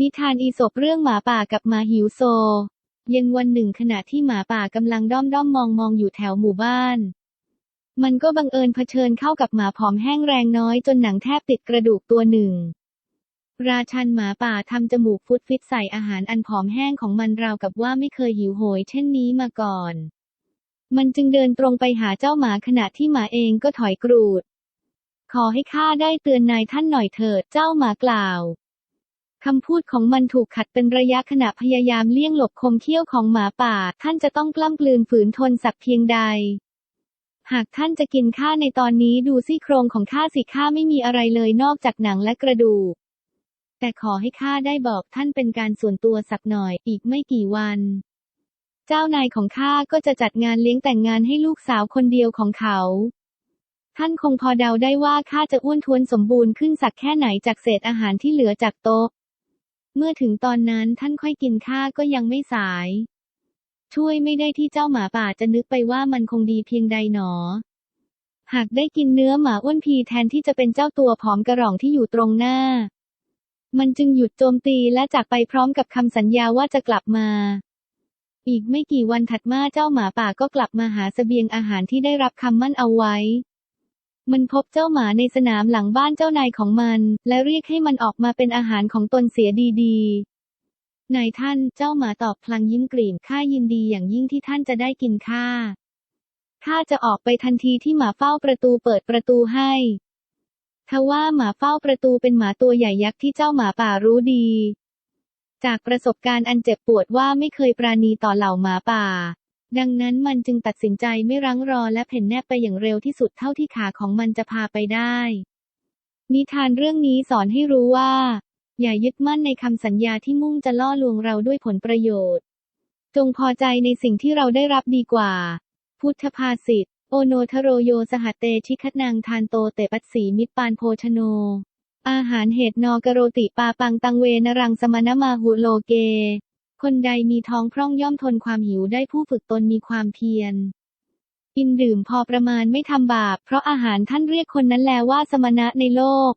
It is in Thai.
นิทานอีสปเรื่องหมาป่ากับหมาหิวโซ เย็นวันหนึ่งขณะที่หมาป่ากำลังด้อมด้อมมองมองอยู่แถวหมู่บ้าน มันก็บังเอิญเผชิญเข้ากับหมาผอมแห้งแรงน้อยจนหนังแทบติดกระดูกตัวหนึ่ง ราชันหมาป่าทำจมูกฟุดฟิตใส่อาหารอันผอมแห้งของมันราวกับว่าไม่เคยหิวโหยเช่นนี้มาก่อน มันจึงเดินตรงไปหาเจ้าหมาขณะที่หมาเองก็ถอยกรูด ขอให้ข้าได้เตือนนายท่านหน่อยเถิดเจ้าหมากล่าว คำพูดของมันถูกขัดเป็นระยะขณะพยายามเลี่ยงหลบคมเขี้ยวของหมาป่า ท่านจะต้องกล้ำกลืนฝืนทนสักเพียงใด หากท่านจะกินข้าในตอนนี้ดูซี่โครงของข้าสิข้าไม่มีอะไรเลยนอกจากหนังและกระดูก แต่ขอให้ข้าได้บอกท่านเป็นการส่วนตัวสักหน่อยอีกไม่กี่วัน เจ้านายของข้าก็จะจัดงานเลี้ยงแต่งงานให้ลูกสาวคนเดียวของเขาท่านคงพอเดาได้ว่าข้าจะอ้วนท้วนสมบูรณ์ขึ้นสักแค่ไหนจากเศษอาหารที่เหลือจากโต๊ะ เมื่อถึงตอนนั้นท่านค่อยกินข้าก็ยังไม่สาย ช่วยไม่ได้ที่เจ้าหมาป่าจะนึกไปว่ามันคงดีเพียงใดหนอ หากได้กินเนื้อหมาอ้วนพีแทนที่จะเป็นเจ้าตัวผอมกระรองที่อยู่ตรงหน้า มันจึงหยุดโจมตีและจากไปพร้อมกับคำสัญญาว่าจะกลับมา อีกไม่กี่วันถัดมาเจ้าหมาป่าก็กลับมาหาเสบียงอาหารที่ได้รับคำมั่นเอาไว้ มันพบเจ้าหมาในสนามหลังบ้านเจ้านายของมัน และเรียกให้มันออกมาเป็นอาหารของตนเสียดีๆ นายท่านเจ้าหมาตอบพลางยิ้มกลิ่มข้ายินดีอย่างยิ่งที่ท่านจะได้กินข้า ข้าจะออกไปทันทีที่หมาเฝ้าประตูเปิดประตูให้ทว่าหมาเฝ้าประตูเป็นหมาตัวใหญ่ยักษ์ที่เจ้าหมาป่ารู้ดี จากประสบการณ์อันเจ็บปวดว่าไม่เคยปราณีต่อเหล่าหมาป่า ดังนั้นมันจึงตัดสินใจไม่รั้งรอและเพ่นแนบไปอย่างเร็วที่สุดเท่าที่ขาของมันจะพาไปได้ นิทานเรื่องนี้สอนให้รู้ว่า อย่ายึดมั่นในคำสัญญาที่มุ่งจะล่อลวงเราด้วยผลประโยชน์ จงพอใจในสิ่งที่เราได้รับดีกว่า พุทธภาษิตโอโนทโรโยสหเตชิคนังทานโตเตปัสสีมิตรปานโพชโน อาหารเหตุนอกโรติปาปังตังเวนรังสมณมาหุโลเก คนใดมีท้องพร่องย่อมทนความหิวได้ผู้ฝึกตนมีความเพียรกินดื่มพอประมาณไม่ทำบาป เพราะอาหารท่านเรียกคนนั้นแลวว่าสมณะในโลก